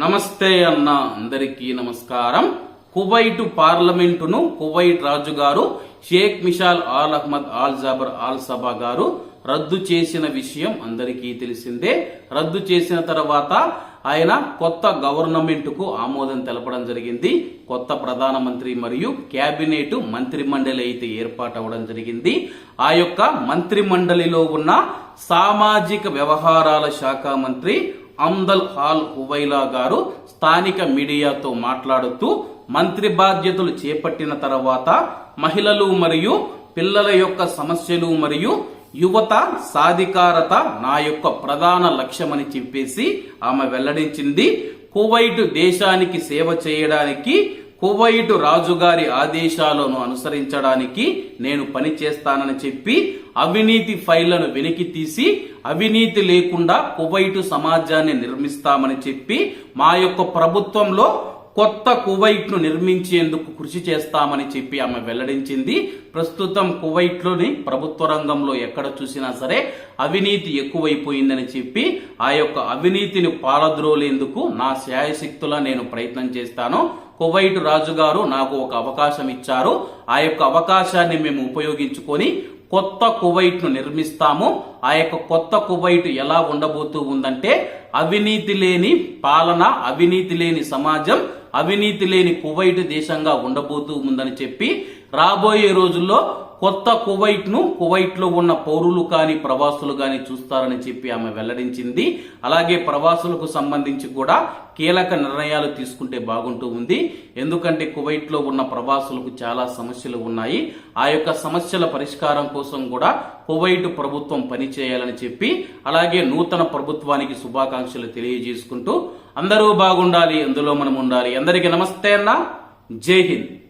నమస్తే అన్న అందరికీ నమస్కారం. కువైట్ పార్లమెంటును కువైట్ రాజు గారు Sheikh Mishal al Ahmad al Jaber al Sabah గారు రద్దు చేసిన విషయం అందరికీ తెలిసిందే. రద్దు చేసిన తర్వాత ఆయన కొత్త గవర్నమెంట్కు ఆమోదం తెలపడం జరిగింది. కొత్త ప్రధానమంత్రి మరియు కేబినెట్ మంత్రి మండలి అయితే ఏర్పాటు అవ్వడం జరిగింది. ఆ యొక్క మంత్రి మండలిలో ఉన్న సామాజిక వ్యవహారాల శాఖ మంత్రి అమ్దల్ హాల్ హువైలా గారు స్థానిక మీడియాతో మాట్లాడుతూ మంత్రి బాధ్యతలు చేపట్టిన తర్వాత మహిళలు మరియు పిల్లల యొక్క సమస్యలు మరియు యువత సాధికారత నా యొక్క ప్రధాన లక్ష్యమని చెప్పేసి ఆమె వెల్లడించింది. కువైట్ దేశానికి సేవ చేయడానికి కువైటు రాజుగారి ఆదేశాలను అనుసరించడానికి నేను పని చేస్తానని చెప్పి అవినీతి ఫైళ్ళను వెనక్కి తీసి అవినీతి లేకుండా కువైటు సమాజాన్ని నిర్మిస్తామని చెప్పి మా యొక్క ప్రభుత్వంలో కొత్త కువైట్ను నిర్మించేందుకు కృషి చేస్తామని చెప్పి ఆమె వెల్లడించింది. ప్రస్తుతం కువైట్లోని ప్రభుత్వ రంగంలో ఎక్కడ చూసినా సరే అవినీతి ఎక్కువైపోయిందని చెప్పి ఆ యొక్క అవినీతిని పాలద్రోలేందుకు నా శాయశక్తులా నేను ప్రయత్నం చేస్తాను. కువైట్ రాజుగారు నాకు ఒక అవకాశం ఇచ్చారు. ఆ యొక్క అవకాశాన్ని మేము ఉపయోగించుకొని కొత్త కువైట్ను నిర్మిస్తాము. ఆ యొక్క కొత్త కువైట్ ఎలా ఉండబోతూ ఉందంటే అవినీతి లేని పాలన అవినీతి లేని సమాజం అవినీతి లేని కువైట్ దేశంగా ఉండబోతూ ఉందని చెప్పి రాబోయే రోజుల్లో కొత్త కువైట్ను కువైట్లో ఉన్న పౌరులు కానీ ప్రవాసులు కానీ చూస్తారని చెప్పి ఆమె వెల్లడించింది. అలాగే ప్రవాసులకు సంబంధించి కూడా కీలక నిర్ణయాలు తీసుకుంటే బాగుంటూ ఉంది. ఎందుకంటే కువైట్లో ఉన్న ప్రవాసులకు చాలా సమస్యలు ఉన్నాయి. ఆ యొక్క సమస్యల పరిష్కారం కోసం కూడా కువైట్ ప్రభుత్వం పనిచేయాలని చెప్పి అలాగే నూతన ప్రభుత్వానికి శుభాకాంక్షలు తెలియజేసుకుంటూ అందరూ బాగుండాలి. అందులో మనం ఉండాలి. అందరికీ నమస్తే అన్న. జై హింద్.